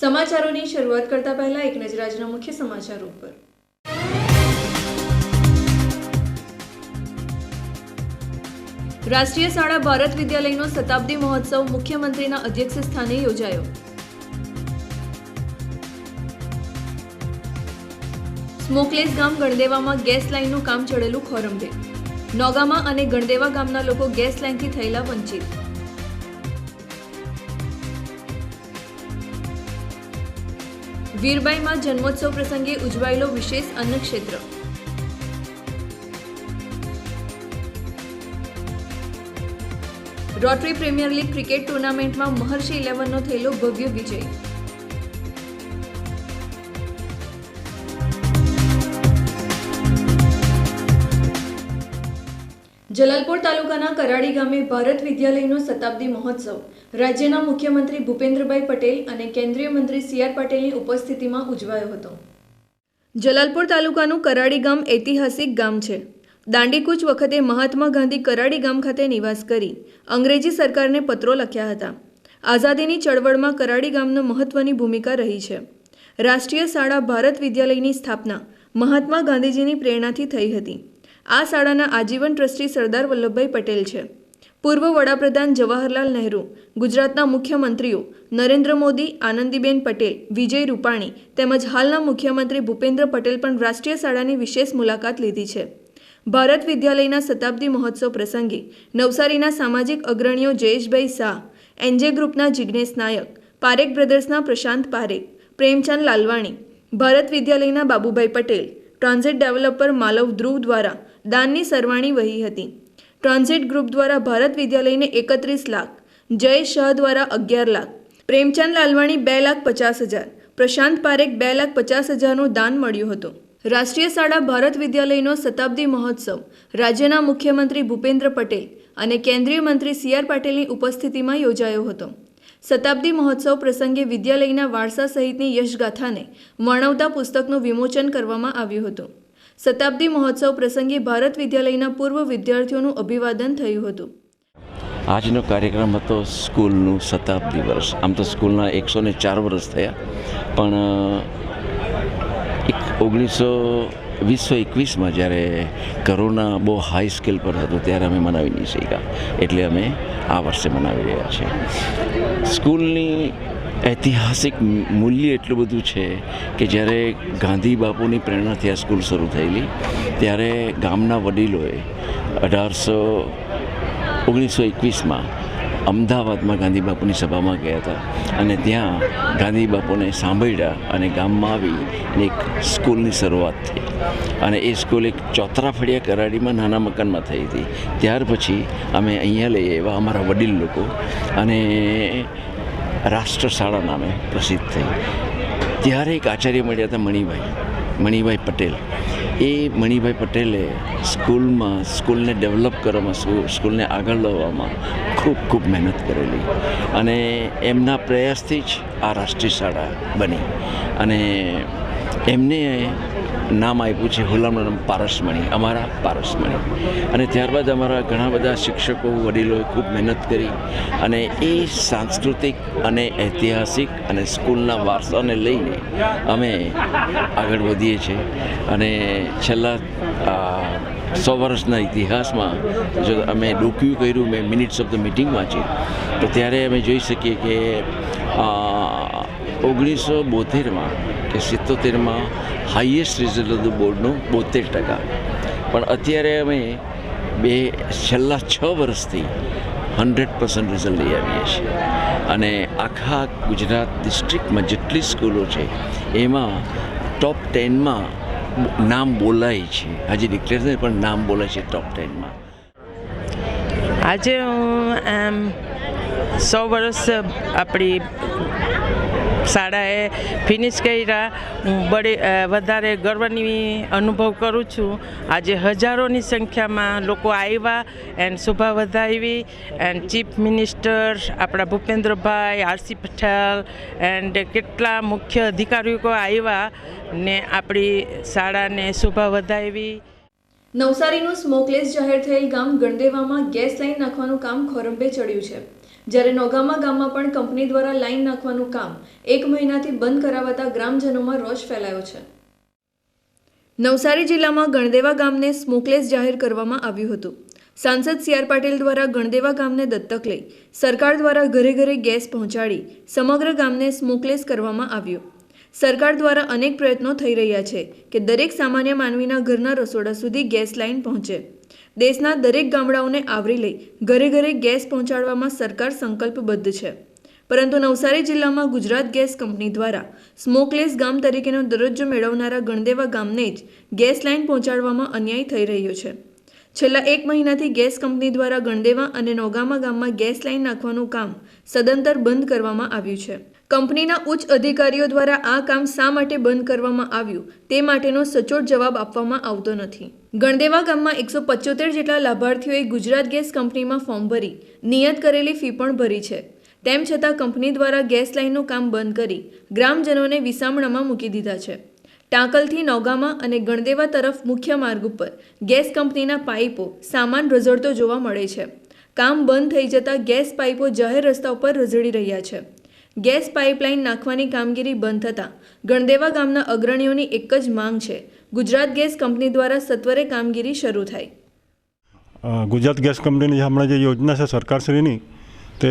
સમાચારોની શરૂઆત કરતા પહેલા એક નજર આજના મુખ્ય સમાચારો ઉપર. રાષ્ટ્રીય શાળા ભારત વિદ્યાલયનો શતાબ્દી મહોત્સવ મુખ્યમંત્રીના અધ્યક્ષ સ્થાને યોજાયો. સ્મોકલેસ ગામ ગણદેવામાં ગેસ લાઇનનું કામ ચડેલું ખોરંભે. નોગામા અને ગણદેવા ગામના લોકો ગેસ લાઇનથી થયેલા વંચિત. વીરબાઈમાં જન્મોત્સવ પ્રસંગે ઉજવાયેલો વિશેષ અન્નક્ષેત્ર. રોટરી પ્રીમિયર લીગ ક્રિકેટ ટુર્નામેન્ટમાં મહર્ષિ ઇલેવનનો થયેલો ભવ્ય વિજય. જલાલપોર તાલુકાના કરાડી ગામે ભારત વિદ્યાલયનો શતાબ્દી મહોત્સવ. રાજ્યના મુખ્યમંત્રી ભૂપેન્દ્રભાઈ પટેલ અને કેન્દ્રીય મંત્રી સી આર પટેલની ઉપસ્થિતિમાં ઉજવાયો હતો. જલાલપોર તાલુકાનું કરાડી ગામ ઐતિહાસિક ગામ છે. દાંડીકૂચ વખતે મહાત્મા ગાંધી કરાડી ગામ ખાતે નિવાસ કરી અંગ્રેજી સરકારને પત્રો લખ્યા હતા. આઝાદીની ચળવળમાં કરાડી ગામનો મહત્વની ભૂમિકા રહી છે. રાષ્ટ્રીય શાળા ભારત વિદ્યાલયની સ્થાપના મહાત્મા ગાંધીજીની પ્રેરણાથી થઈ હતી. આ શાળાના આજીવન ટ્રસ્ટી સરદાર વલ્લભભાઈ પટેલ છે. પૂર્વ વડાપ્રધાન જવાહરલાલ નહેરુ, ગુજરાતના મુખ્યમંત્રીઓ નરેન્દ્ર મોદી, આનંદીબેન પટેલ, વિજય રૂપાણી તેમજ હાલના મુખ્યમંત્રી ભૂપેન્દ્ર પટેલ પણ રાષ્ટ્રીય શાળાની વિશેષ મુલાકાત લીધી છે. ભારત વિદ્યાલયના શતાબ્દી મહોત્સવ પ્રસંગે નવસારીના સામાજિક અગ્રણીઓ જયેશભાઈ શાહ એનજે ગ્રુપના જિજ્ઞેશ નાયક, પારેખ બ્રધર્સના પ્રશાંત પારેખ, પ્રેમચંદ લાલવાણી, ભારત વિદ્યાલયના બાબુભાઈ પટેલ, ટ્રાન્ઝિટ ડેવલપર માલવ ધ્રુવ દ્વારા દાનની સરવાણી વહી હતી. ટ્રાન્ઝિટ ગ્રુપ દ્વારા ભારત વિદ્યાલયને એકત્રીસ લાખ, જય શાહ દ્વારા અગિયાર લાખ, પ્રેમચંદ લાલવાણી બે લાખ પચાસ હજાર, પ્રશાંત પારેખ બે લાખ પચાસ હજારનું દાન મળ્યું હતું. રાષ્ટ્રીય શાળા ભારત વિદ્યાલયનો શતાબ્દી મહોત્સવ, રાજ્યના મુખ્યમંત્રી ભૂપેન્દ્ર પટેલ અને કેન્દ્રીય મંત્રી સી આર પાટીલની ઉપસ્થિતિમાં યોજાયો હતો. શતાબ્દી મહોત્સવ પ્રસંગે વિદ્યાલયના વારસા સહિતની યશગાથાને વર્ણવતા પુસ્તકનું વિમોચન કરવામાં આવ્યું હતું. શતાબ્દી મહોત્સવ પ્રસંગે ભારત વિદ્યાલયના પૂર્વ વિદ્યાર્થીઓનું અભિવાદન થયું હતું. આજનો કાર્યક્રમ હતો સ્કૂલનું શતાબ્દી વર્ષ. આમ તો સ્કૂલના એકસો ને ચાર વર્ષ થયા. પણ, એક ઓગણીસો વીસો એકવીસમાં જ્યારે કરોના બહુ હાઈ સ્કેલ પર હતો, ત્યારે અમે મનાવી નહીં શક્યા. એટલે અમે આ વર્ષે મનાવી રહ્યા છીએ. સ્કૂલની ઐતિહાસિક મૂલ્ય એટલું બધું છે કે જ્યારે ગાંધી બાપુની પ્રેરણાથી આ સ્કૂલ શરૂ થયેલી, ત્યારે ગામના વડીલોએ અઢારસો ઓગણીસો એકવીસમાં અમદાવાદમાં ગાંધી બાપુની સભામાં ગયા હતા અને ત્યાં ગાંધી બાપુને સાંભળ્યા અને ગામમાં આવી એક સ્કૂલની શરૂઆત થઈ. અને એ સ્કૂલ એક ચોતરા ફળિયા કરાડીમાં નાના મકાનમાં થઈ હતી. ત્યાર પછી અમે અહીંયા લઈએ એવા અમારા વડીલ લોકો અને રાષ્ટ્રશાળા નામે પ્રસિદ્ધ થઈ. ત્યારે એક આચાર્ય મળ્યા હતા મણિભાઈ મણિભાઈ પટેલ. એ મણિભાઈ પટેલે સ્કૂલમાં, સ્કૂલને ડેવલપ કરવામાં સ્કૂલને આગળ લાવવામાં ખૂબ ખૂબ મહેનત કરેલી. અને એમના પ્રયાસથી જ આ રાષ્ટ્રીય શાળા બની. અને એમને નામ આપ્યું છે હુલામનું નામ પારસમણી, અમારા પારસમણી. અને ત્યારબાદ અમારા ઘણા બધા શિક્ષકો, વડીલોએ ખૂબ મહેનત કરી અને એ સાંસ્કૃતિક અને ઐતિહાસિક અને સ્કૂલના વારસાને લઈને અમે આગળ વધીએ છીએ. અને છેલ્લા સો વર્ષના ઇતિહાસમાં જો અમે ડોક્યુ કર્યું, મેં મિનિટ્સ ઓફ ધ મિટિંગ વાંચી, તો ત્યારે અમે જોઈ શકીએ કે ઓગણીસો બોતેરમાં કે સિત્તોતેરમાં હાઈએસ્ટ રિઝલ્ટ હતું બોર્ડનું બોતેર ટકા. પણ અત્યારે અમે બે, છેલ્લા છ વર્ષથી હન્ડ્રેડ પર્સન્ટ રિઝલ્ટ લઈ આવીએ છીએ. અને આખા ગુજરાત ડિસ્ટ્રિક્ટમાં જેટલી સ્કૂલો છે, એમાં ટોપ ટેનમાં નામ બોલાય છે. હજી ડિક્લેર નહીં પણ નામ બોલાય છે ટોપ ટેનમાં આજે હું, એમ, સો વર્ષ આપણી શાળાએ ફિનિશ કર્યા. હું બડે વધારે ગર્વની અનુભવ કરું છું. આજે હજારોની સંખ્યામાં લોકો આવ્યા એન્ડ શોભા વધાવી એન્ડ ચીફ મિનિસ્ટર આપણા ભૂપેન્દ્રભાઈ, આરસી પટેલ એન્ડ કેટલા મુખ્ય અધિકારીઓ આવ્યા ને આપણી શાળાને શોભા વધાવી. નવસારીનું સ્મોકલેસ જાહેર થયેલ ગામ ગણદેવામાં ગેસ લાઇન નાખવાનું કામ ખોરંભે ચડ્યું છે. જ્યારે નોગામા ગામમાં પણ કંપની દ્વારા લાઈન નાખવાનું કામ એક મહિનાથી બંધ કરાવાતા ગ્રામજનોમાં રોષ ફેલાયો છે. નવસારી જિલ્લામાં ગણદેવા ગામને સ્મોકલેસ જાહેર કરવામાં આવ્યું હતું. સાંસદ સી આર પાટીલ દ્વારા ગણદેવા ગામને દત્તક લઈ સરકાર દ્વારા ઘરે ઘરે ગેસ પહોંચાડી સમગ્ર ગામને સ્મોકલેસ કરવામાં આવ્યું. સરકાર દ્વારા અનેક પ્રયત્નો થઈ રહ્યા છે કે દરેક સામાન્ય માનવીના ઘરના રસોડા સુધી ગેસ લાઇન પહોંચે. દેશના દરેક ગામડાઓને આવરી લઈ ઘરે ઘરે ગેસ પહોંચાડવામાં સરકાર સંકલ્પબદ્ધ છે. પરંતુ નવસારી જિલ્લામાં ગુજરાત ગેસ કંપની દ્વારા સ્મોકલેસ ગામ તરીકેનો દરજ્જો મેળવનારા ગણદેવા ગામને જ ગેસ લાઇન પહોંચાડવામાં અન્યાય થઈ રહ્યો છે. છેલ્લા એક મહિનાથી ગેસ કંપની દ્વારા ગણદેવા અને નોગામા ગામમાં ગેસ લાઇન નાખવાનું કામ સદંતર બંધ કરવામાં આવ્યું છે. કંપનીના ઉચ્ચ અધિકારીઓ દ્વારા આ કામ શા માટે બંધ કરવામાં આવ્યું તે માટેનો સચોટ જવાબ આપવામાં આવતો નથી. ગણદેવા ગામમાં એકસો પચોતેર જેટલા લાભાર્થીઓએ ગુજરાત ગેસ કંપનીમાં ફોર્મ ભરી, નિયત કરેલી ફી પણ ભરી છે. તેમ છતાં કંપની દ્વારા ગેસ લાઇનનું કામ બંધ કરી ગ્રામજનોને વિસામણામાં મૂકી દીધા છે. ટાંકલથી નોગામા અને ગણદેવા તરફ મુખ્ય માર્ગ ઉપર ગેસ કંપનીના પાઇપો સામાન રઝળતો જોવા મળે છે. કામ બંધ થઈ જતાં ગેસ પાઇપો જાહેર રસ્તા ઉપર રઝળી રહ્યા છે. ગેસ પાઇપલાઇન નાખવાની કામગીરી બંધ થતાં ગણદેવા ગામના અગ્રણીઓની એક જ માંગ છે. ગુજરાત ગેસ કંપની દ્વારા સત્વરે કામગીરી શરૂ થાય. ગુજરાત ગેસ કંપનીની જે હમણાં જે યોજના છે સરકારશ્રીની, તે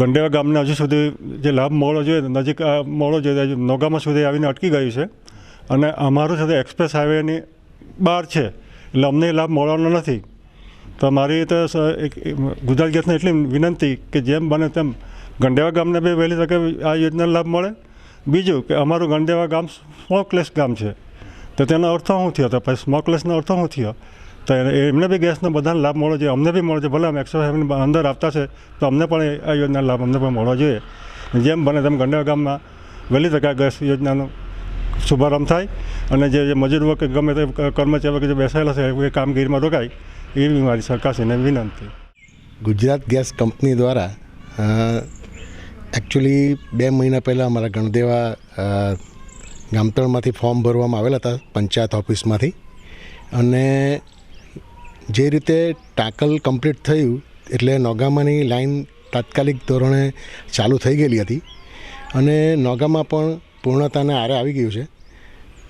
ગંડેવા ગામને હજુ સુધી જે લાભ મળવો જોઈએ નજીક મળો જોઈએ નોગામાં સુધી આવીને અટકી ગયું છે. અને અમારું સાથે એક્સપ્રેસ હાઈવેની બહાર છે, એટલે અમને લાભ મળવાનો નથી. તો મારી તો એક ગુજરાત ગેસને એટલી વિનંતી કે જેમ બને તેમ ગંડેવા ગામને બી વહેલી તકે આ યોજનાનો લાભ મળે. બીજું કે અમારું ગંડેવા ગામ સ્મોકલેસ ગામ છે. તો તેનો અર્થ શું થયો? તો પછી સ્મોકલેસનો અર્થ શું થયો? તો એમને બી ગેસનો બધાને લાભ મળવો જોઈએ. અમને બી મળવો જોઈએ. ભલે અમે એકસો ફેમિલી અંદર આપતા છે, તો અમને પણ આ યોજનાનો લાભ અમને પણ મળવો જોઈએ. જેમ બને તેમ ગંડેવા ગામમાં વહેલી તકે ગેસ યોજનાનો શુભારંભ થાય અને જે જે મજૂર કે ગમે તે કર્મચારીઓ કે જે બેસાયેલા છે, એ કામગીરીમાં રોકાય, એવી મારી સરકારશ્રીને વિનંતી. ગુજરાત ગેસ કંપની દ્વારા એકચ્યુઅલી બે મહિના પહેલાં અમારા ગણદેવા ગામતળમાંથી ફોર્મ ભરવામાં આવેલા હતા પંચાયત ઓફિસમાંથી. અને જે રીતે ટાંકલ કમ્પ્લીટ થયું, એટલે નોગામાની લાઈન તાત્કાલિક ધોરણે ચાલુ થઈ ગયેલી હતી. અને નોગામાં પણ પૂર્ણતાને આરે આવી ગયું છે.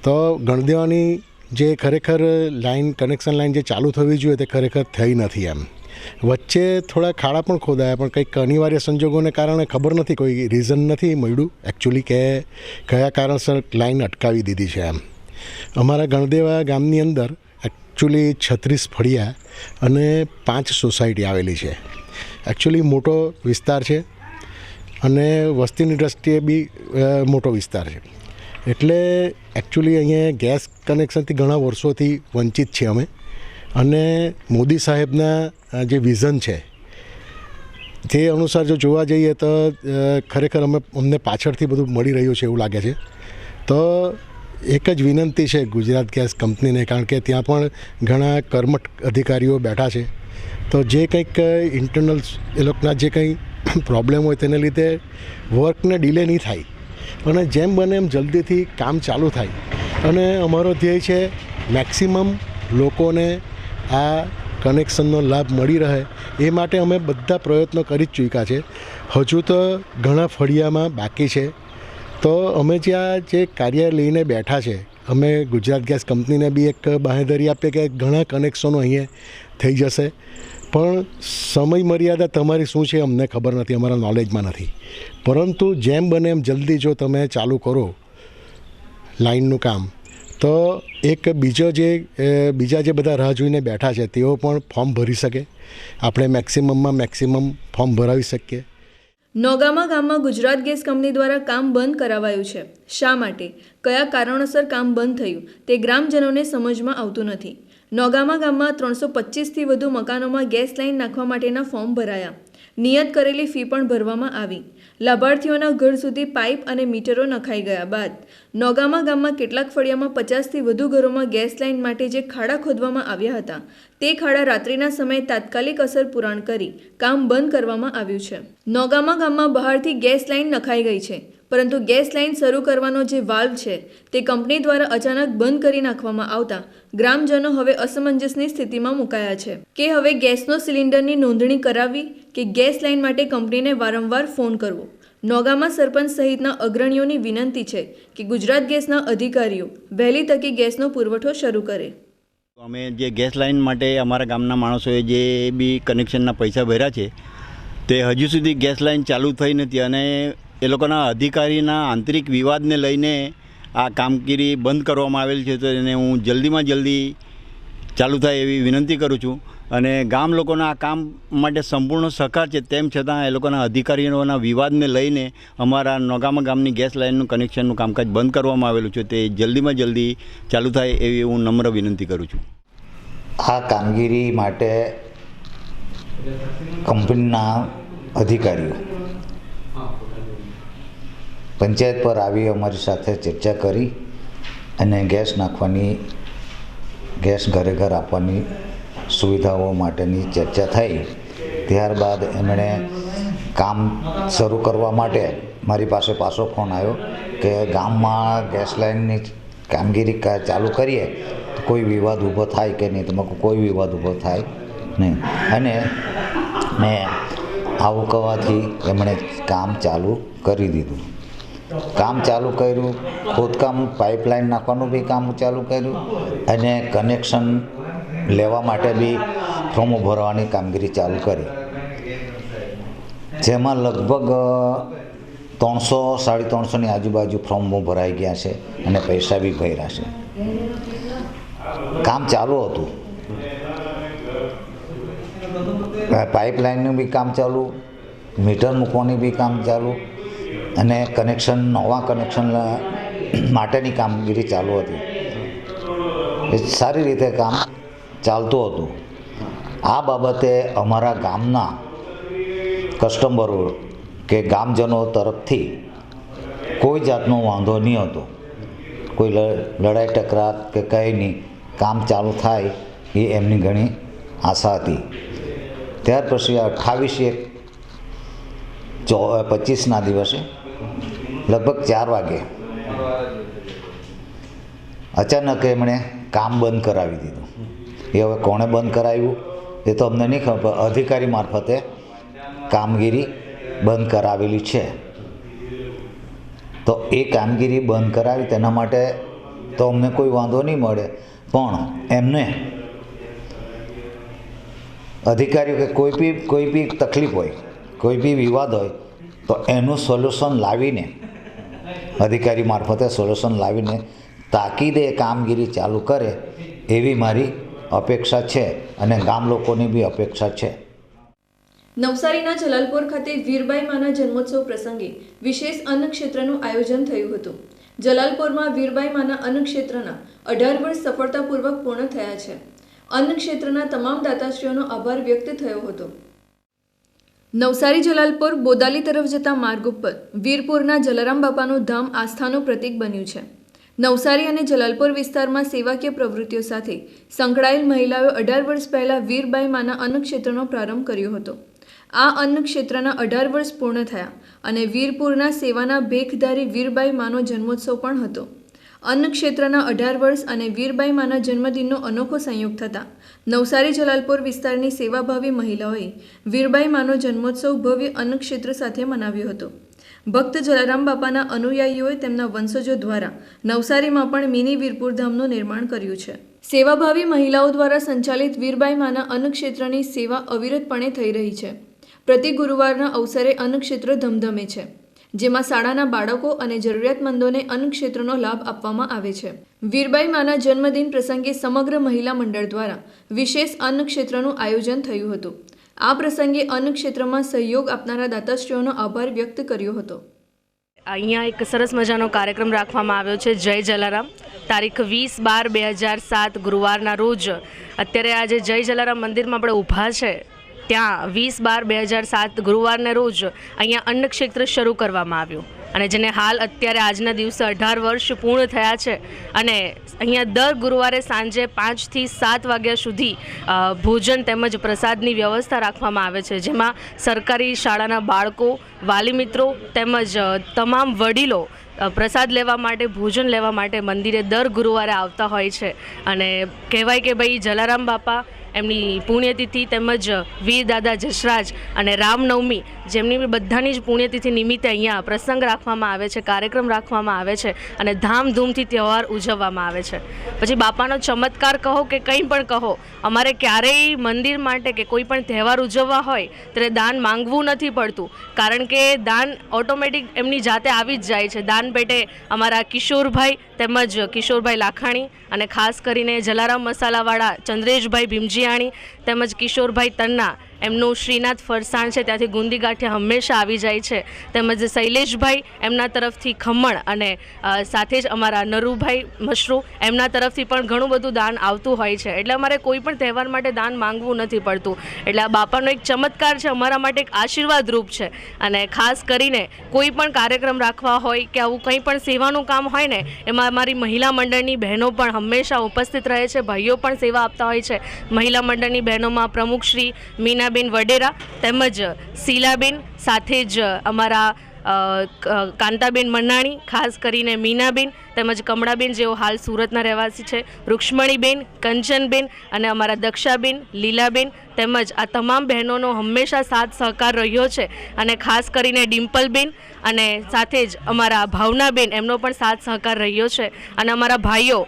તો ગણદેવાની જે ખરેખર લાઈન, કનેક્શન લાઈન જે ચાલુ થવી જોઈએ તે ખરેખર થઈ નથી એમ. વચ્ચે થોડા ખાડા પણ ખોદાયા, પણ કંઈક અનિવાર્ય સંજોગોને કારણે ખબર નથી, કોઈ રીઝન નથી મળ્યું. એકચ્યુઅલી કે કયા કારણસર લાઈન અટકાવી દીધી છે એમ અમારા ગણદેવા ગામની અંદર એકચ્યુઅલી છત્રીસ ફળિયા અને પાંચ સોસાયટી આવેલી છે. એકચ્યુઅલી મોટો વિસ્તાર છે અને વસ્તીની દ્રષ્ટિએ બી મોટો વિસ્તાર છે. એટલે એકચ્યુઅલી અહીંયા ગેસ કનેક્શનથી ઘણા વર્ષોથી વંચિત છીએ અમે. અને મોદી સાહેબના જે વિઝન છે, તે અનુસાર જો જોવા જઈએ તો ખરેખર અમે અમને પાછળથી બધું મળી રહ્યું છે એવું લાગે છે. તો એક જ વિનંતી છે ગુજરાત ગેસ કંપનીને, કારણ કે ત્યાં પણ ઘણા કર્મઠ અધિકારીઓ બેઠા છે. તો જે કંઈક ઇન્ટરનલ એ લોકોના જે કંઈ પ્રોબ્લેમ હોય તેને લીધે વર્કને ડિલે નહીં થાય. અને જેમ બને એમ જલ્દીથી કામ ચાલુ થાય. અને અમારો ધ્યેય છે મેક્સિમમ લોકોને આ કનેક્શનનો લાભ મળી રહે એ માટે અમે બધા પ્રયત્નો કરી જ ચૂક્યા છે. હજુ તો ઘણા ફળિયામાં બાકી છે. તો અમે જ્યાં જે કાર્ય લઈને બેઠા છે, અમે ગુજરાત ગેસ કંપનીને બી એક બાંહેધરી આપીએ કે ઘણા કનેક્શનો અહીંયા થઈ જશે. પણ સમય મર્યાદા તમારી શું છે અમને ખબર નથી, અમારા નોલેજમાં નથી. પરંતુ જેમ બને એમ જલ્દી જો તમે ચાલુ કરો લાઇનનું કામ. તો એક બીજો જે બીજા જે બધા રાહ જોઈને બેઠા છે, તેઓ પણ ફોર્મ ભરી શકે. આપણે મેક્સિમમમાં મેક્સિમમ ફોર્મ ભરાવી શકીએ. નોગામા ગામમાં ગુજરાત ગેસ કંપની દ્વારા કામ બંધ કરાવાયું છે. શા માટે? કયા કારણોસર કામ બંધ થયું? તે ગ્રામજનોને સમજમાં આવતું નથી. નોગામા ગામમાં ત્રણસો પચીસથી વધુ મકાનોમાં ગેસ લાઇન નાખવા માટેના ફોર્મ ભરાયા. નિયત કરેલી ફી પણ ભરવામાં આવી. લાભાર્થીઓના ઘર સુધી પાઇપ અને મીટરો નખાઈ ગયા બાદ. નોગામા ગામમાં કેટલાક ફળિયામાં પચાસથી વધુ ઘરોમાં ગેસ લાઇન માટે જે ખાડા ખોદવામાં આવ્યા હતા, તે ખાડા રાત્રિના સમયે તાત્કાલિક અસર પૂરાણ કરી કામ બંધ કરવામાં આવ્યું છે. નોગામા ગામમાં બહારથી ગેસ લાઇન નખાઈ ગઈ છે. પરંતુ ગેસ લાઇન શરૂ કરવાનો જે વાલ્વ છે, તે કંપની દ્વારા અચાનક બંધ કરી નાખવામાં આવતા ગ્રામજનો હવે અસમંજસની સ્થિતિમાં મુકાયા છે. કે હવે ગેસનો સિલિન્ડરની નોંધણી કરાવવી કે ગેસ લાઇન માટે કંપનીને વારંવાર ફોન કરવો? નોગામાં સરપંચ સહિતના અગ્રણીઓની વિનંતી છે કે ગુજરાત ગેસના અધિકારીઓ વહેલી તકે ગેસનો પુરવઠો શરૂ કરે. અમે જે ગેસ લાઇન માટે અમારા ગામના માણસોએ જે બી કનેક્શનના પૈસા ભર્યા છે, તે હજુ સુધી ગેસ લાઇન ચાલુ થઈ નથી અને એ લોકોના અધિકારીના આંતરિક વિવાદને લઈને આ કામગીરી બંધ કરવામાં આવેલ છે તો એને હું જલ્દીમાં જલ્દી ચાલુ થાય એવી વિનંતી કરું છું. અને ગામ લોકોના આ કામ માટે સંપૂર્ણ સહકાર છે તેમ છતાં એ લોકોના અધિકારીઓના વિવાદને લઈને અમારા નોગામા ગામની ગેસ લાઇનનું કનેક્શનનું કામકાજ બંધ કરવામાં આવેલું છે તે જલ્દીમાં જલ્દી ચાલુ થાય એવી હું નમ્ર વિનંતી કરું છું. આ કામગીરી માટે કંપનીના અધિકારીઓ પંચાયત પર આવી અમારી સાથે ચર્ચા કરી અને ગેસ નાખવાની, ગેસ ઘરે ઘર આપવાની સુવિધાઓ માટેની ચર્ચા થઈ. ત્યારબાદ એમણે કામ શરૂ કરવા માટે મારી પાસે પાછો ફોન આવ્યો કે ગામમાં ગેસ લાઇનની કામગીરી ચાલુ કરીએ, તો કોઈ વિવાદ ઊભો થાય કે નહીં? તો કોઈ વિવાદ ઊભો થાય નહીં. અને મેં આવું કહેવાથી એમણે કામ ચાલુ કરી દીધું. કામ ચાલુ કર્યું, ખોદકામ પાઇપલાઇન નાખવાનું બી કામ ચાલુ કર્યું અને કનેક્શન લેવા માટે બી ફોર્મો ભરવાની કામગીરી ચાલુ કરી. જેમાં લગભગ ત્રણસો, સાડી ત્રણસોની આજુબાજુ ફોર્મો ભરાઈ ગયા છે અને પૈસા બી ભર્યા છે. કામ ચાલુ હતું. પાઇપલાઇનનું બી કામ ચાલુ મીટર મૂકવાની બી કામ ચાલુ અને કનેક્શન નવા કનેક્શન માટેની કામગીરી ચાલુ હતી. એ સારી રીતે કામ ચાલતું હતું. આ બાબતે અમારા ગામના કસ્ટમરો કે ગામજનો તરફથી કોઈ જાતનો વાંધો નહીં હતો. કોઈ લડાઈ ટકરાત કે કંઈ નહીં, કામ ચાલુ થાય એ એમની ઘણી આશા હતી. ત્યાર પછી અઠ્ઠાવીસ એક ચો, પચીસના દિવસે લગભગ ચાર વાગે. અચાનક એમણે કામ બંધ કરાવી દીધું. એ હવે કોણે બંધ કરાવ્યું? એ તો અમને નહીં ખબર અધિકારી મારફતે કામગીરી બંધ કરાવેલી છે. તો એ કામગીરી બંધ કરાવી તેના માટે તો અમને કોઈ વાંધો નહીં મળે. પણ એમને અધિકારીઓ કે કોઈ બી કોઈ બી તકલીફ હોય, કોઈ બી વિવાદ હોય, તો એનું સોલ્યુશન લાવીને અધિકારી મારફતે સોલ્યુશન લાવીને તાકીદે કામગીરી ચાલુ કરે એવી મારી અપેક્ષા છે અને ગામ લોકોની બી અપેક્ષા છે. નવસારીના જલાલપોર ખાતે વીરબાઈ માના જન્મોત્સવ પ્રસંગે વિશેષ અન્ન ક્ષેત્રનું આયોજન થયું હતું. જલાલપોરમાં વીરબાઈ માના અન્ન ક્ષેત્રના અઢાર વર્ષ સફળતાપૂર્વક પૂર્ણ થયા છે. અન્ન ક્ષેત્રના તમામ દાતાશ્રીઓનો આભાર વ્યક્ત થયો હતો. નવસારી જલાલપોર બોદાલી તરફ જતા માર્ગ ઉપર વીરપુરના જલારામ બાપાનું ધામ આસ્થાનું પ્રતીક બન્યું છે. નવસારી અને જલાલપોર વિસ્તારમાં સેવાકીય પ્રવૃત્તિઓ સાથે સંકળાયેલ મહિલાઓએ અઢાર વર્ષ પહેલાં વીરબાઈ માના અન્ન ક્ષેત્રનો પ્રારંભ કર્યો હતો. આ અન્ન ક્ષેત્રના અઢાર વર્ષ પૂર્ણ થયા અને વીરપુરના સેવાના ભેખધારી વીરબાઈ માનો જન્મોત્સવ પણ હતો. અન્ન ક્ષેત્રના અઢાર વર્ષ અને વીરબાઈ માના જન્મદિનનો અનોખો સંયોગ થતાં નવસારી જલાલપોર વિસ્તારની સેવાભાવી મહિલાઓએ વીરબાઈ માનો જન્મોત્સવ ભવ્ય અન્ન ક્ષેત્ર સાથે મનાવ્યો હતો. ભક્ત જલારામ બાપાના અનુયાયીઓએ તેમના વંશજો દ્વારા નવસારીમાં પણ મિની વીરપુર ધામનું નિર્માણ કર્યું છે. સેવાભાવી મહિલાઓ દ્વારા સંચાલિત વીરબાઈ માના અન્નક્ષેત્રની સેવા અવિરતપણે થઈ રહી છે. પ્રતિ ગુરુવારના અવસરે અન્નક્ષેત્ર ધમધમે છે. જેમાં શાળાના બાળકો અને જરૂરિયાતમંદોને અન્ન ક્ષેત્રનો લાભ આપવામાં આવે છે. વીરબાઈ માના જન્મદિન પ્રસંગે સમગ્ર મહિલા મંડળ દ્વારા વિશેષ અન્ન ક્ષેત્રનું આયોજન થયું હતું. આ પ્રસંગે અન્ન ક્ષેત્રમાં સહયોગ આપનારા દાતાશ્રીઓનો આભાર વ્યક્ત કર્યો હતો. અહીંયા એક સરસ મજાનો કાર્યક્રમ રાખવામાં આવ્યો છે, જય જલારામ. તારીખ વીસ બાર બે હજાર સાત ગુરુવારના રોજ. અત્યારે આજે જય જલારામ મંદિરમાં આપણે ઊભા છે ત્યાં વીસ બાર બે હજાર સાત ગુરુવારને રોજ અહીંયા અન્ન ક્ષેત્ર શરૂ કરવામાં આવ્યું. અને જેને હાલ અત્યારે આજના દિવસે અઢાર વર્ષ પૂર્ણ થયા છે અને અહીંયા દર ગુરુવારે સાંજે પાંચથી સાત વાગ્યા સુધી ભોજન તેમજ પ્રસાદની વ્યવસ્થા રાખવામાં આવે છે. જેમાં સરકારી શાળાના બાળકો, વાલી મિત્રો તેમજ તમામ વડીલો પ્રસાદ લેવા માટે, ભોજન લેવા માટે મંદિરે દર ગુરુવારે આવતા હોય છે. અને કહેવાય કે ભાઈ જલારામ બાપા એમની પુણ્યતિથિ તેમજ વીર દાદા જસરાજ અને રામનવમી, જેમની બધાની જ પુણ્યતિથિ નિમિત્તે અહીંયા પ્રસંગ રાખવામાં આવે છે, કાર્યક્રમ રાખવામાં આવે છે અને ધામધૂમથી તહેવાર ઉજવવામાં આવે છે. પછી બાપાનો ચમત્કાર કહો કે કંઈ પણ કહો, અમારે ક્યારેય મંદિર માટે કે કોઈ પણ તહેવાર ઉજવવા હોય ત્યારે દાન માંગવું નથી પડતું, કારણ કે દાન ઓટોમેટિક એમની જાતે આવી જ જાય છે. દાન પેટે અમારા કિશોરભાઈ તેમજ કિશોરભાઈ લાખાણી અને ખાસ કરીને જલારામ મસાલાવાળા ચંદ્રેશભાઈ ભીમજીયાણી તેમજ કિશોરભાઈ તન્ના એમનું શ્રીનાથ ફરસાણ છે, ત્યાંથી ગુંદી ગાંઠિયા હંમેશા આવી જાય છે. તેમજ શૈલેષભાઈ એમના તરફથી ખમણ અને સાથે જ અમારા નરુભાઈ મશરૂ એમના તરફથી પણ ઘણું બધું દાન આવતું હોય છે. એટલે અમારે કોઈ પણ તહેવાર માટે દાન માંગવું નથી પડતું. એટલે આ બાપાનો એક ચમત્કાર છે, અમારા માટે એક આશીર્વાદ રૂપ છે. અને ખાસ કરીને કોઈ પણ કાર્યક્રમ રાખવા હોય કે આવું કંઈ પણ સેવાનું કામ હોય ને, એમાં અમારી મહિલા મંડળની બહેનો પણ હંમેશા ઉપસ્થિત રહે છે, ભાઈઓ પણ સેવા આપતા હોય છે. મહિલા મંડળની બહેનોમાં પ્રમુખ શ્રી મીનાબેન વડેરા તેમજ શીલાબેન સાથે જ અમારા કાંતાબેન મન્નાણી ખાસ કરીને મીનાબેન તેમજ કમળાબેન જેઓ હાલ સુરતના રહેવાસી છે. રૂક્ષ્મણીબેન કંચનબેન અને અમારા દક્ષાબેન, લીલાબેન તેમજ આ તમામ બહેનોનો હંમેશા સાથ સહકાર રહ્યો છે અને ખાસ કરીને ડિમ્પલબેન અને સાથે જ અમારા ભાવનાબેન એમનો પણ સાથ સહકાર રહ્યો છે. અને અમારા ભાઈઓ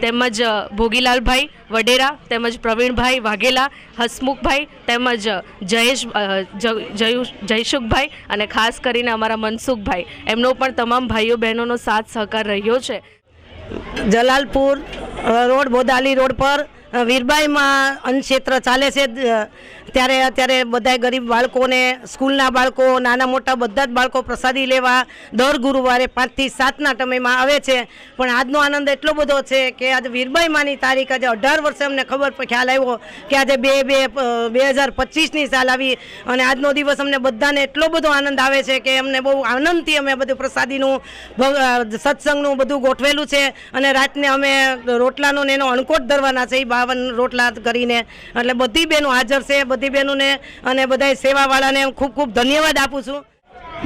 તેમજ ભોગીલાલભાઈ વડેરા, તેમજ પ્રવીણભાઈ વાઘેલા, હસમુખભાઈ, તેમજ જયેશ જયસુખભાઈ અને ખાસ કરીને અમારા મનસુખભાઈ. એમનો પણ તમામ ભાઈઓ બહેનોનો સાથ સહકાર રહ્યો છે. જલાલપુર રોડ, બોદાલી રોડ પર વીરબાઈમાં અન્નક્ષેત્ર ચાલે છે. ત્યારે અત્યારે બધા ગરીબ બાળકોને સ્કૂલના બાળકો, નાના મોટા બધા જ બાળકો પ્રસાદી લેવા દર ગુરુવારે પાંચથી સાતના સમયમાં આવે છે. પણ આજનો આનંદ એટલો બધો છે કે આજે વીરબાઈમાંની તારીખ આજે અઢાર વર્ષે અમને ખબર ખ્યાલ આવ્યો કે આજે બે બે બે હજાર પચીસની સાલ આવી અને આજનો દિવસ અમને બધાને એટલો બધો આનંદ આવે છે કે અમને બહુ આનંદથી અમે બધું પ્રસાદીનું સત્સંગનું બધું ગોઠવેલું છે. અને રાતને અમે રોટલાનો ને એનો અણકોટ ધરવાના છે એ બાવન રોટલા કરીને એટલે બધી બહેનો હાજર છે, બધી બહેનોને અને બધા સેવાવાળાને ખૂબ ખૂબ ધન્યવાદ આપું છું.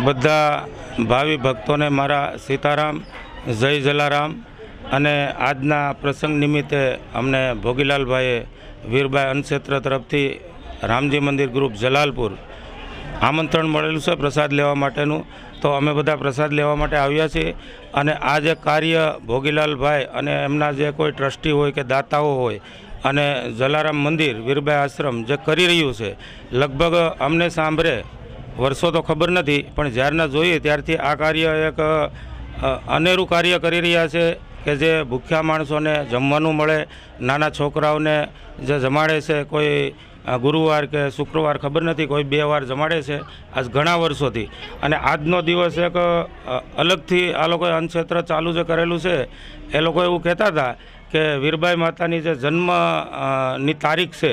બધા ભાવિ ભક્તોને મારા સીતારામ, જય જલારામ અને આજના પ્રસંગ નિમિત્તે અમને ભોગીલાલભાઈએ વીરભાઈ અન્નક્ષેત્ર તરફથી રામજી મંદિર ગ્રુપ જલાલપુર આમંત્રણ મળેલું છે પ્રસાદ લેવા માટેનું. તો અમે બધા પ્રસાદ લેવા માટે આવ્યા છીએ અને આ જે કાર્ય ભોગીલાલભાઈ અને એમના જે કોઈ ટ્રસ્ટી હોય કે દાતાઓ હોય અને જલારામ મંદિર, વીરભાઈ આશ્રમ જે કરી રહ્યું છે, લગભગ અમને સાંભળે, વર્ષો તો ખબર નથી, પણ જ્યારના જોઈએ ત્યારથી આ કાર્ય એક અનેરું કાર્ય કરી રહ્યા છે કે જે ભૂખ્યા માણસોને જમવાનું મળે, નાના છોકરાઓને જે જમાડે છે, કોઈ ગુરુવાર કે શુક્રવાર ખબર નથી, કોઈ બે વાર જમાડે છે, આજ ઘણા વર્ષોથી. અને આજનો દિવસ એક અલગથી આ લોકોએ અન્નક્ષેત્ર ચાલુ જે કરેલું છે, એ લોકો એવું કહેતા હતા કે વીરબાઈ માતાની જે જન્મની તારીખ છે,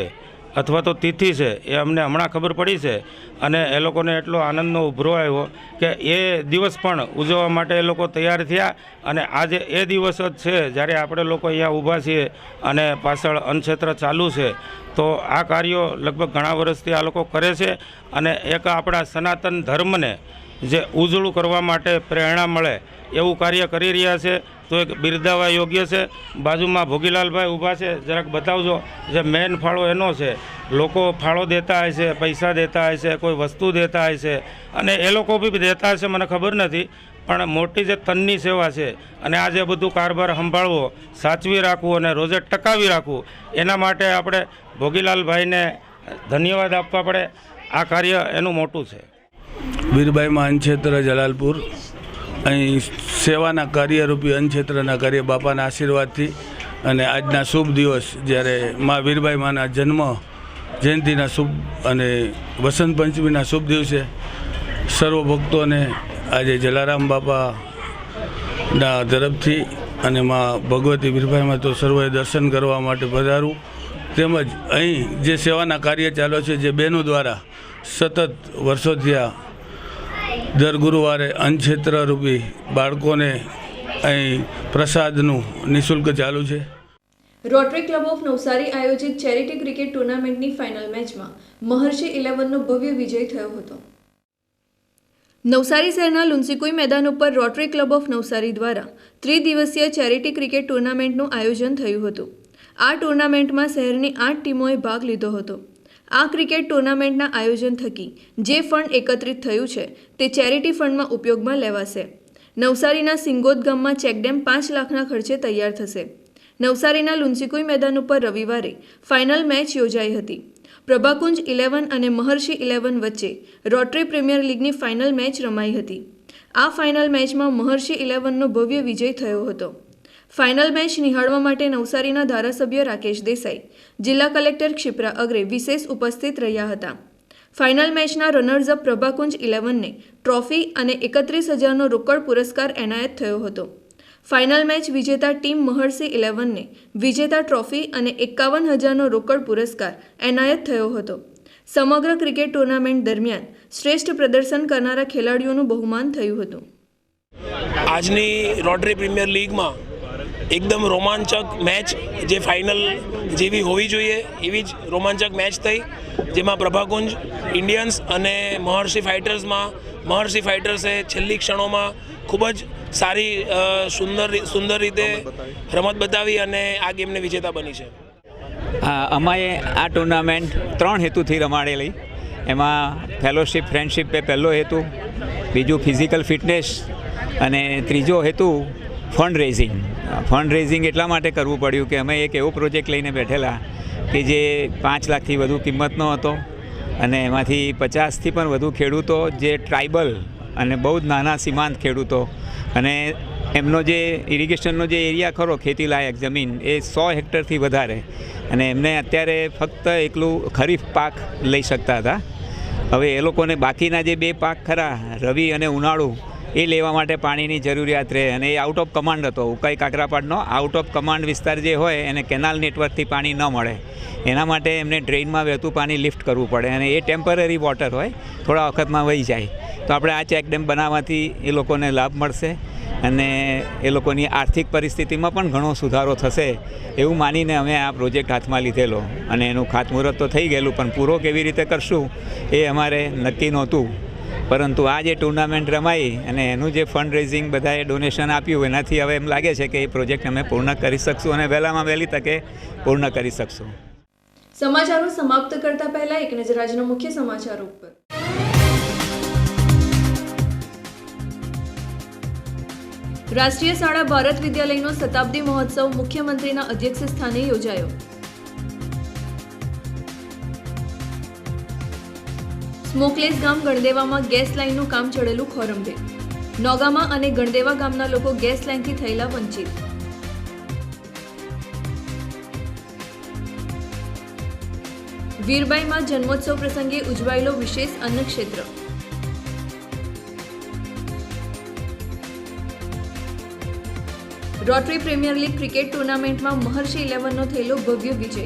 અથવા તો તિથિ છે, એ અમને હમણાં ખબર પડી છે. અને એ લોકોને એટલો આનંદનો ઉભરો આવ્યો કે એ દિવસ પણ ઉજવવા માટે એ લોકો તૈયાર થયા. અને આજે એ દિવસ જ છે, જ્યારે આપણે લોકો અહીંયા ઊભા છીએ અને પાછળ અન્નક્ષેત્ર ચાલુ છે. તો આ કાર્યો લગભગ ઘણા વર્ષથી આ લોકો કરે છે. અને એક આપણા સનાતન ધર્મને જે ઉજળું કરવા માટે પ્રેરણા મળે એવું કાર્ય કરી રહ્યા છે, તો એક બિરદાવા યોગ્ય છે. બાજુમાં ભોગીલાલભાઈ ઊભા છે, જરાક બતાવજો. જે મેન ફાળો એનો છે, લોકો ફાળો દેતા હોય છે, પૈસા દેતા હોય છે, કોઈ વસ્તુ દેતા હોય છે, અને એ લોકો બી દેતા હશે મને ખબર નથી, પણ મોટી જે તનની સેવા છે, અને આ જે બધું કારભાર સંભાળવો, સાચવી રાખવું અને રોજે ટકાવી રાખવું, એના માટે આપણે ભોગીલાલભાઈને ધન્યવાદ આપવા પડે. આ કાર્ય એનું મોટું છે. વીરબાઈમાં અન્નક્ષેત્ર જલાલપુર. અહીં સેવાના કાર્યરૂપી અન્નક્ષેત્રના કાર્ય બાપાના આશીર્વાદથી અને આજના શુભ દિવસ જ્યારે મા વીરબાઈ માના જન્મ જયંતિના શુભ અને વસંત પંચમીના શુભ દિવસે સર્વ ભક્તોને આજે જલારામ બાપાના તરફથી અને મા ભગવતી વીરભાઈમાં તો સર્વે દર્શન કરવા માટે પધારું. તેમજ અહીં જે સેવાના કાર્ય ચાલે છે, જે બહેનો દ્વારા સતત વર્ષોથી આ દર ગુરુવારે અન્નક્ષેત્ર રૂપી બાળકોને અહીં પ્રસાદનું નિઃશુલ્ક ચાલુ છે. રોટરી ક્લબ ઓફ નવસારી આયોજિત ચેરિટી ક્રિકેટ ટુર્નામેન્ટની ફાઇનલ મેચમાં મહર્ષિ ઇલેવનનો ભવ્ય વિજય થયો હતો. નવસારી શહેરના લુન્સીકુઈ મેદાન ઉપર રોટરી ક્લબ ઓફ નવસારી દ્વારા ત્રિદિવસીય ચેરિટી ક્રિકેટ ટુર્નામેન્ટનું આયોજન થયું હતું. આ ટુર્નામેન્ટમાં શહેરની આઠ ટીમોએ ભાગ લીધો હતો. આ ક્રિકેટ ટુર્નામેન્ટના આયોજન થકી જે ફંડ એકત્રિત થયું છે તે ચેરિટી ફંડમાં ઉપયોગમાં લેવાશે. નવસારીના સિંગોદ ગામમાં ચેકડેમ પાંચ લાખના ખર્ચે તૈયાર થશે. નવસારીના લુન્સીકુઈ મેદાન ઉપર રવિવારે ફાઇનલ મેચ યોજાઈ હતી. પ્રભાકુંજ ઇલેવન અને મહર્ષિ ઇલેવન વચ્ચે રોટરી પ્રીમિયર લીગની ફાઇનલ મેચ રમાઈ હતી. આ ફાઇનલ મેચમાં મહર્ષિ ઇલેવનનો ભવ્ય વિજય થયો હતો. ફાઇનલ મેચ નિહાળવા માટે નવસારીના ધારાસભ્ય રાકેશ દેસાઈ, જિલ્લા કલેક્ટર ક્ષિપ્રા અગ્રે વિશેષ ઉપસ્થિત રહ્યા હતા. ફાઇનલ મેચના રનર્સ અપ પ્રભાકુંજ ઇલેવનને ટ્રોફી અને એકત્રીસ હજારનો રોકડ પુરસ્કાર એનાયત થયો હતો. ફાઇનલ મેચ વિજેતા ટીમ મહર્ષિ ઇલેવનને વિજેતા ટ્રોફી અને એકાવન હજારનો રોકડ પુરસ્કાર એનાયત થયો હતો. સમગ્ર ક્રિકેટ ટુર્નામેન્ટ દરમિયાન શ્રેષ્ઠ પ્રદર્શન કરનારા ખેલાડીઓનું બહુમાન થયું હતું. આજની રોટરી પ્રીમિયર લીગમાં એકદમ રોમાંચક મેચ જે ફાઇનલ જેવી હોવી જોઈએ, એવી જ રોમાંચક મેચ થઈ, જેમાં પ્રભાકુંજ ઇન્ડિયન્સ અને મહર્ષિ ફાઇટર્સમાં મહર્ષિ ફાઇટર્સે છેલ્લી ક્ષણોમાં ખૂબ જ સારી સુંદર સુંદર રીતે રમત બતાવી અને આ ગેમને વિજેતા બની છે. અમારે આ ટુર્નામેન્ટ ત્રણ હેતુથી રમાડેલી. એમાં ફેલોશિપ ફ્રેન્ડશિપ એ પહેલો હેતુ, બીજું ફિઝિકલ ફિટનેસ અને ત્રીજો હેતુ ફંડ રેઝિંગ ફંડ રેઝિંગ એટલા માટે કરવું પડ્યું કે અમે એક એવો પ્રોજેક્ટ લઈને બેઠેલા કે જે પાંચ લાખથી વધુ કિંમતનો હતો અને એમાંથી પચાસથી પણ વધુ ખેડૂતો જે ટ્રાઇબલ અને બહુ જ નાના સીમાંત ખેડૂતો અને એમનો જે ઇરિગેશનનો જે એરિયા ખરો ખેતીલાયક જમીન, એ સો હેક્ટરથી વધારે. અને એમને અત્યારે ફક્ત એકલું ખરીફ પાક લઈ શકતા હતા. હવે એ લોકોને બાકીના જે બે પાક ખરા, રવિ અને ઉનાળુ એ લેવા માટે પાણીની જરૂરિયાત રહે અને એ આઉટ ઓફ કમાન્ડ હતો. ઉકાઈ કાકરાપાડનો આઉટ ઓફ કમાન્ડ વિસ્તાર જે હોય એને કેનાલ નેટવર્કથી પાણી ન મળે. એના માટે એમને ડ્રેઇનમાં વહેતું પાણી લિફ્ટ કરવું પડે અને એ ટેમ્પરરી વોટર હોય, થોડા વખતમાં વહી જાય. તો આપણે આ ચેકડેમ બનાવવાથી એ લોકોને લાભ મળશે અને એ લોકોની આર્થિક પરિસ્થિતિમાં પણ ઘણો સુધારો થશે એવું માનીને અમે આ પ્રોજેક્ટ હાથમાં લીધેલો. અને એનું ખાતમુહૂર્ત તો થઈ ગયેલું, પણ પૂરો કેવી રીતે કરશું એ અમારે નક્કી નહોતું. પરંતુ આ જે ટુર્નામેન્ટ રમાઈ અને એનું જે ફંડ રેઝિંગ બધાએ ડોનેશન આપ્યું, એનાથી હવે એમ લાગે છે કે એ પ્રોજેક્ટ અમે પૂર્ણ કરી શકશું અને વહેલામાં વહેલી તકે પૂર્ણ કરી શકશું. સમાચારો સમાપ્ત કરતા પહેલા એક નજર આજના મુખ્ય સમાચારો ઉપર. રાષ્ટ્રીય શાળા ભારત વિદ્યાલયનો શતાબ્દી મહોત્સવ મુખ્યમંત્રીના અધ્યક્ષ સ્થાને યોજાયો. સ્મોકલેસ ગામ ગણદેવામાં ગેસ લાઇનનું કામ ચડેલું ખોરંભે નોગામાં અને ગણદેવા ગામના લોકો ગેસ લાઇનથી થયેલા વંચિત. વીરબાઈમાં જન્મોત્સવ પ્રસંગે ઉજવાયેલો વિશેષ અન્નક્ષેત્ર. રોટરી પ્રીમિયર લીગ ક્રિકેટ ટુર્નામેન્ટમાં મહર્ષિ ઇલેવનનો થયેલો ભવ્ય વિજય.